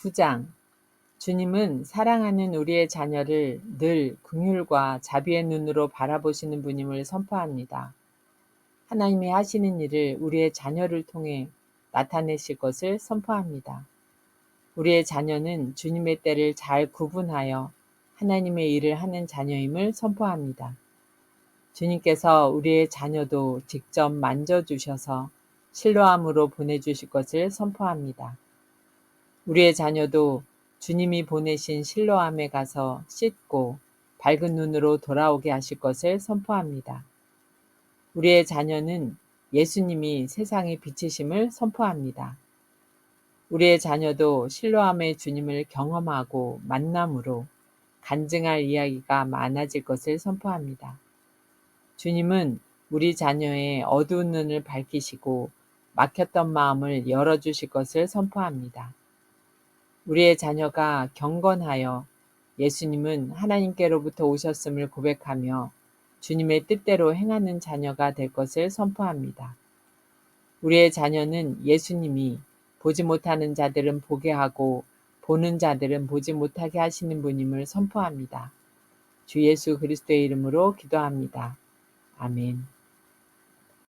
9장 주님은 사랑하는 우리의 자녀를 늘 긍휼과 자비의 눈으로 바라보시는 분임을 선포합니다. 하나님이 하시는 일을 우리의 자녀를 통해 나타내실 것을 선포합니다. 우리의 자녀는 주님의 때를 잘 구분하여 하나님의 일을 하는 자녀임을 선포합니다. 주님께서 우리의 자녀도 직접 만져주셔서 신뢰함으로 보내주실 것을 선포합니다. 우리의 자녀도 주님이 보내신 실로암에 가서 씻고 밝은 눈으로 돌아오게 하실 것을 선포합니다. 우리의 자녀는 예수님이 세상의 빛이심을 선포합니다. 우리의 자녀도 실로암의 주님을 경험하고 만남으로 간증할 이야기가 많아질 것을 선포합니다. 주님은 우리 자녀의 어두운 눈을 밝히시고 막혔던 마음을 열어주실 것을 선포합니다. 우리의 자녀가 경건하여 예수님은 하나님께로부터 오셨음을 고백하며 주님의 뜻대로 행하는 자녀가 될 것을 선포합니다. 우리의 자녀는 예수님이 보지 못하는 자들은 보게 하고 보는 자들은 보지 못하게 하시는 분임을 선포합니다. 주 예수 그리스도의 이름으로 기도합니다. 아멘.